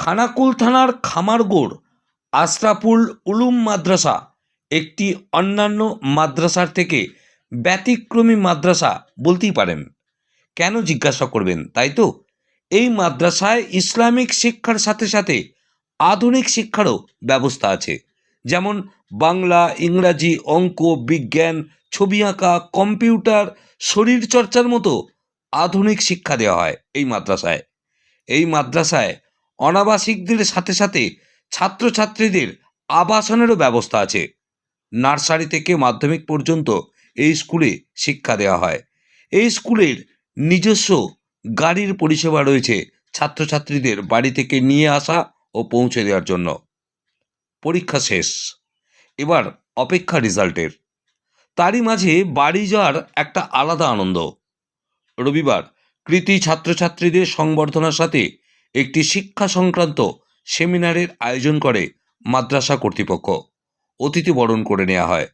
খানাকুল থানার খামারগোড়, আশরাফুল উলুম মাদ্রাসা, একটি অন্যান্য মাদ্রাসার থেকে ব্যতিক্রমী মাদ্রাসা বলতেই পারেন। কেন জিজ্ঞাসা করবেন, তাই তো? এই মাদ্রাসায় ইসলামিক শিক্ষার সাথে সাথে আধুনিক শিক্ষারও ব্যবস্থা আছে। যেমন বাংলা, ইংরাজি, অঙ্ক, বিজ্ঞান, ছবি আঁকা, কম্পিউটার, শরীরচর্চার মতো আধুনিক শিক্ষা দেওয়া হয় এই মাদ্রাসায়। এই মাদ্রাসায় অনাবাসিকদের সাথে সাথে ছাত্রছাত্রীদের আবাসনেরও ব্যবস্থা আছে। নার্সারি থেকে মাধ্যমিক পর্যন্ত এই স্কুলে শিক্ষা দেওয়া হয়। এই স্কুলের নিজস্ব গাড়ির পরিষেবা রয়েছে ছাত্রছাত্রীদের বাড়ি থেকে নিয়ে আসা ও পৌঁছে দেওয়ার জন্য। পরীক্ষা শেষ। এবার অপেক্ষা রেজাল্টের। তারই মাঝে বাড়ি যাওয়ার একটা আলাদা আনন্দ। রবিবার কৃতি ছাত্রছাত্রীদের সংবর্ধনার সাথে একটি শিক্ষা সংক্রান্ত সেমিনারের আয়োজন করে মাদ্রাসা কর্তৃপক্ষ। অতিথি বরণ করে নেওয়া হয়।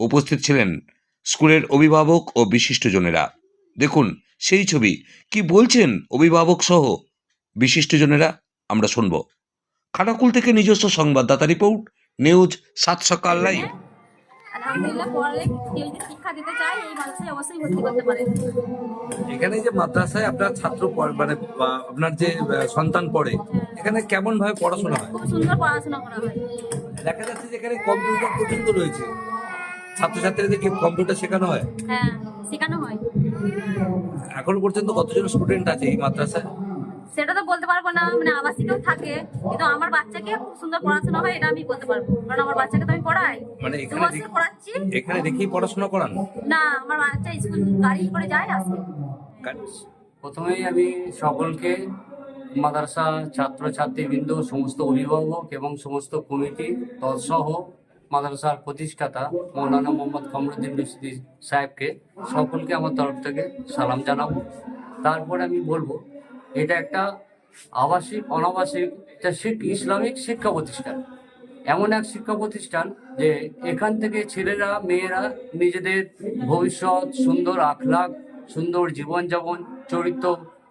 উপস্থিত ছিলেন স্কুলের অভিভাবক ও বিশিষ্টজনেরা। দেখুন, সেই ছবি। কি বলছেন অভিভাবক সহ বিশিষ্টজনেরা? আমরা শুনব। খানাকুল থেকে নিজস্ব সংবাদদাতা রিপোর্ট, নিউজ সাত সকাল লাইভ। আলহামদুলিল্লাহ পড়ালে কেউ শিক্ষা দিতে চায় এই মানুষই অবশ্যই ভর্তি করতে পারে। এখানে যে মাদ্রাসায় আপনার ছাত্র মানে আপনার যে সন্তান পড়ে এখানে কেমন ভাবে পড়াশোনা হয়? খুব সুন্দর পড়াশোনা করা হয়। দেখা যাচ্ছে যে এখানে কম্পিউটার পর্যন্ত রয়েছে। ছাত্রছাত্রীদের কি কম্পিউটার শেখানো হয়? হ্যাঁ শেখানো হয়। এখনও পর্যন্ত কতজন স্টুডেন্ট আছে এই মাদ্রাসায়? সেটা তো বলতে পারব না মানে আবাসিকেও থাকে কিন্তু আমার বাচ্চাকে খুব সুন্দর পড়াশোনা হয় এটা আমি বলতে পারব। কারণ আমার বাচ্চাকে তো আমি পড়াই। মানে এখানে দেখি- পড়াচ্ছি। এখানে দেখেই পড়াশোনা করান? না আমার বাচ্চা স্কুল গাড়ি করে যায় আসে। প্রথমেই আমি সকলকে মাদ্রাসা ছাত্র ছাত্রীবৃন্দ সমস্ত অভিভাবক এবং সমস্ত কমিটি তৎসহ মাদ্রাসার প্রতিষ্ঠাতা মৌলানা মোহাম্মদ কমরুদ্দিন সাহেবকে সকলকে আমার তরফ থেকে সালাম জানাব। তারপর আমি বলব এটা একটা আবাসিক, অনাবাসিক ইসলামিক শিক্ষা প্রতিষ্ঠান। এমন এক শিক্ষা প্রতিষ্ঠান যে এখান থেকে ছেলেরা, মেয়েরা নিজেদের ভবিষ্যৎ, সুন্দর আখলাক সুন্দর জীবনযাপন, চরিত্র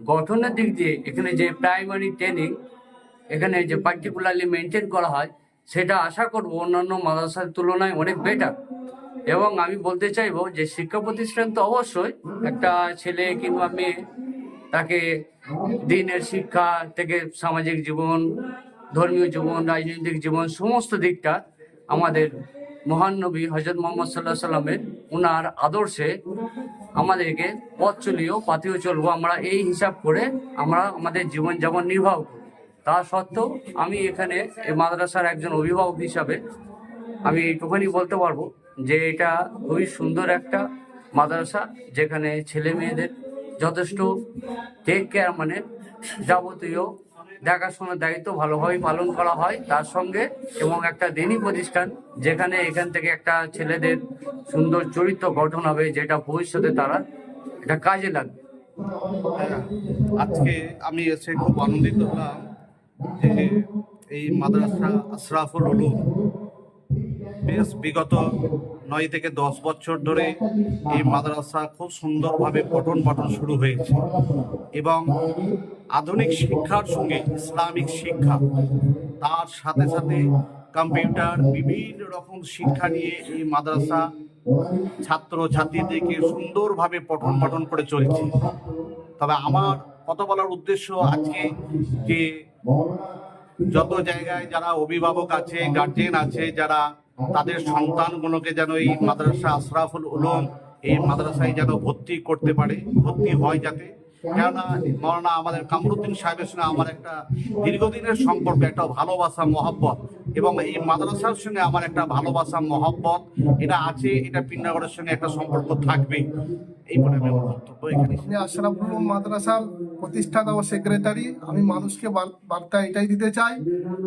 গঠনের দিক দিয়ে এখানে যে প্রাইমারি ট্রেনিং এখানে যে পার্টিকুলারলি মেনটেন করা হয়, সেটা আশা করব অন্যান্য মাদ্রাসার তুলনায় অনেক বেটার এবং আমি বলতে চাইব যে শিক্ষা প্রতিষ্ঠান তো অবশ্যই একটা ছেলে কিংবা মেয়ে তাকে দিনের শিক্ষা থেকে সামাজিক জীবন, ধর্মীয় জীবন, রাজনৈতিক জীবন, সমস্ত দিকটা আমাদের মহান নবী হজরত মোহাম্মদ সাল্লাহ সাল্লামের ওনার আদর্শে আমাদেরকে পথ চলিও পাতিও চলবো। আমরা এই হিসাব করে আমরা আমাদের জীবনযাপন নির্বাহ করব তা সত্ত্বেও আমি এখানে এই মাদ্রাসার একজন অভিভাবক হিসাবে আমি এইটুখানি বলতে পারব যে এটা খুবই সুন্দর একটা মাদ্রাসা যেখানে ছেলে মেয়েদের যথেষ্ট টেক কেয়ার মানে যাবতীয় দেখাশোনার দায়িত্ব ভালোভাবে পালন করা হয় তার সঙ্গে এবং একটা দিনী প্রতিষ্ঠান যেখানে এখান থেকে একটা ছেলেদের সুন্দর চরিত্র গঠন হবে যেটা ভবিষ্যতে তারা এটা কাজে লাগবে। আজকে আমি এসে খুব আনন্দিত হলাম যে এই মাদ্রাসা আশরাফুল উলুম বেশ বিগত নয় থেকে দশ বছর ধরে এই মাদ্রাসা খুব সুন্দরভাবে পঠন পাঠন শুরু হয়েছে। এবং আধুনিক শিক্ষার সঙ্গে ইসলামিক শিক্ষা, তার সাথে সাথে কম্পিউটার, বিভিন্ন রকম শিক্ষা নিয়ে এই মাদ্রাসা ছাত্র ছাত্রীদেরকে সুন্দরভাবে পঠন পাঠন করে চলছে। তবে আমার কথা বলার উদ্দেশ্য আজকে যে যত জায়গায় যারা অভিভাবক আছে গার্জেন আছে, যারা তাদের সন্তানগুলোকে যেন এই মাদ্রাসা আশরাফুল উলুম এই মাদ্রাসায় যেন ভর্তি করতে পারে, ভর্তি হয় যাতে। কেননা মৌলানা আমাদের কামরুদ্দিন সাহেবের সঙ্গে আমার একটা দীর্ঘদিনের সম্পর্ক, একটা ভালোবাসা, মহব্বত এবং এই মাদ্রাসার সঙ্গে আমার একটা ভালোবাসা, মহব্বত, এটা আছে, এটা পিন্নাগরের সঙ্গে একটা সম্পর্ক থাকবে। এই বলে আমি বক্তব্য এখানে আশরাফুল মাদ্রাসার প্রতিষ্ঠাতা ও সেক্রেটারি, আমি মানুষকে বার- বার্তা এটাই দিতে চাই,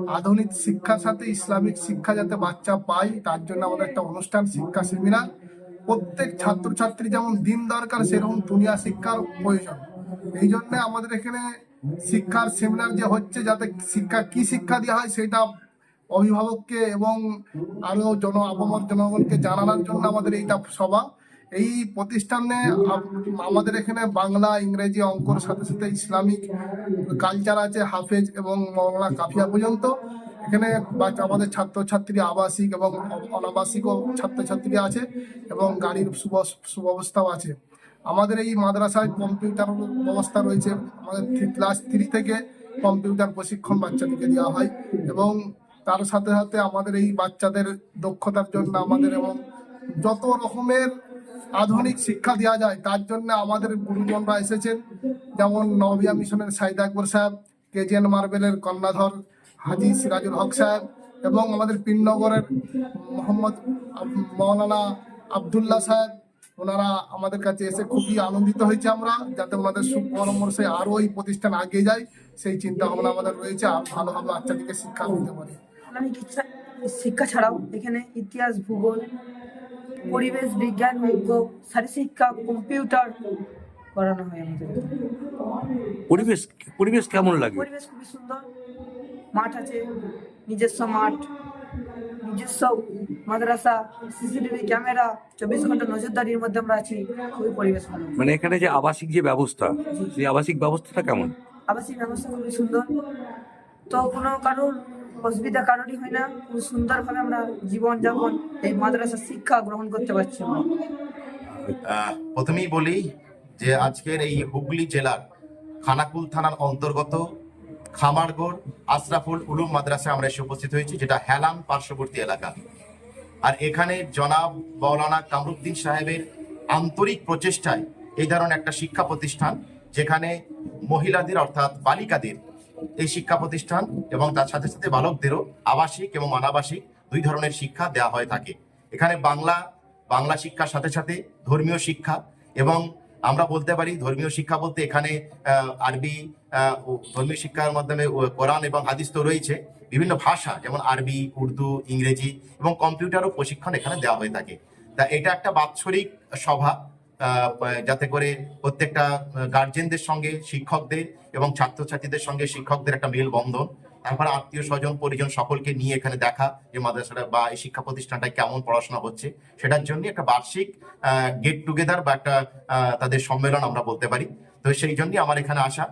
আধুনিক শিক্ষার সাথে ইসলামিক শিক্ষা যাতে বাচ্চা পায়, তার জন্য আমাদের একটা অনুষ্ঠান, শিক্ষা সেমিনার। প্রত্যেক ছাত্রছাত্রী যেমন দিন দরকার, সেরকম দুনিয়া শিক্ষার প্রয়োজন। এই জন্য আমাদের এখানে শিক্ষার সেমিনার যে হচ্ছে, যাতে শিক্ষা, কি শিক্ষা দেওয়া হয় সেটা অভিভাবককে এবং আরও জন, আপামর জনগণকে জানানোর জন্য আমাদের এইটা সভা। এই প্রতিষ্ঠানে আমাদের এখানে বাংলা ইংরেজি অঙ্কর সাথে সাথে ইসলামিক কালচার আছে হাফেজ এবং মৌলানা কাফিয়া পর্যন্ত। এখানে আমাদের ছাত্রছাত্রী আবাসিক এবং অনাবাসিকও ছাত্রছাত্রী আছে এবং গাড়ির সুব- সুব্যবস্থাও আছে। আমাদের এই মাদ্রাসায় কম্পিউটার ব্যবস্থা রয়েছে। আমাদের ক্লাস থ্রি থেকে কম্পিউটার প্রশিক্ষণ বাচ্চাদেরকে দেওয়া হয় এবং তার সাথে সাথে আমাদের এই বাচ্চাদের দক্ষতার জন্য আমাদের এবং যত রকমের আধুনিক শিক্ষা দেওয়া যায়। তার জন্য আমাদের গুরুজনরা এসেছেন। যেমন নবিয়া মিশনের সাইদ আকবর সাহেব, কেজিএন মার্বেলের কর্ণাধর হাজি সিরাজুল হক সাহেব এবং আমাদের পিননগরের মোহাম্মদ মৌলানা আবদুল্লাহ সাহেব। ওনারা আমাদের কাছে এসে খুবই আনন্দিত হয়েছে আমরা, যাতে ওনাদের সুপরামর্শে আরও এই প্রতিষ্ঠান এগিয়ে যায়। সেই চিন্তা ভাবনা আমাদের রয়েছে। আর ভালোভাবে বাচ্চাদেরকে শিক্ষা দিতে পারি। শিক্ষা ছাড়াও এখানে ইতিহাস, ভূগোল পরিবেশ বিজ্ঞান অঙ্ক শারীরশিক্ষা কম্পিউটার করানো হয় আমাদের। পরিবেশ পরিবেশ কেমন লাগে? পরিবেশ খুবই সুন্দর। মাঠ আছে নিজস্ব মাঠ নিজস্ব মাদ্রাসা সিসিটিভি ক্যামেরা চব্বিশ ঘণ্টা নজরদারির মধ্যে আমরা আছি খুবই পরিবেশ ভালো। মানে এখানে যে আবাসিক যে ব্যবস্থা সেই আবাসিক ব্যবস্থাটা কেমন? আবাসিক ব্যবস্থা খুবই সুন্দর। তো কোনো কারোর অসুবিধা কারোরই হয় না। খুব সুন্দরভাবে আমরা জীবনযাপন এই মাদ্রাসার শিক্ষা গ্রহণ করতে পারছি প্রথমেই বলি যে আজকের এই হুগলি জেলার খানাকুল থানার অন্তর্গত খামারগড় আশরাফুল উলুম মাদ্রাসায় আমরা এসে উপস্থিত হয়েছি, যেটা হেলান পার্শ্ববর্তী এলাকা। আর এখানে জনাব মৌলানা কামরুদ্দিন সাহেবের আন্তরিক প্রচেষ্টায় এই ধরনের একটা শিক্ষা প্রতিষ্ঠান, যেখানে মহিলাদের অর্থাৎ বালিকাদের এই শিক্ষা প্রতিষ্ঠান এবং তার সাথে সাথে বালকদেরও আবাসিক এবং অনাবাসিক দুই ধরনের শিক্ষা দেওয়া হয়ে থাকে। এখানে বাংলা বাংলা শিক্ষার সাথে সাথে ধর্মীয় শিক্ষা এবং আমরা বলতে পারি ধর্মীয় শিক্ষা বলতে এখানে আরবি ধর্মীয় শিক্ষার মাধ্যমে কোরআন এবং হাদিস তো রয়েছে। বিভিন্ন ভাষা যেমন আরবি, উর্দু, ইংরেজি এবং কম্পিউটারও প্রশিক্ষণ এখানে দেওয়া হয়ে থাকে। তা এটা একটা বাৎসরিক সভা। যাতে করে প্রত্যেকটা গার্জেনদের সঙ্গে, শিক্ষকদের এবং ছাত্রছাত্রীদের সঙ্গে শিক্ষকদের একটা মেল বন্ধন তারপরে আত্মীয় স্বজন, পরিজন সকলকে নিয়ে এখানে দেখা যে মাদ্রাসাটা বা এই শিক্ষা প্রতিষ্ঠানটায় কেমন পড়াশোনা হচ্ছে। সেটার জন্য একটা বার্ষিক গেট টুগেদার বা একটা তাদের সম্মেলন আমরা বলতে পারি। তো সেই জন্যই আমার এখানে আসা।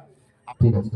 ঠিক আছে।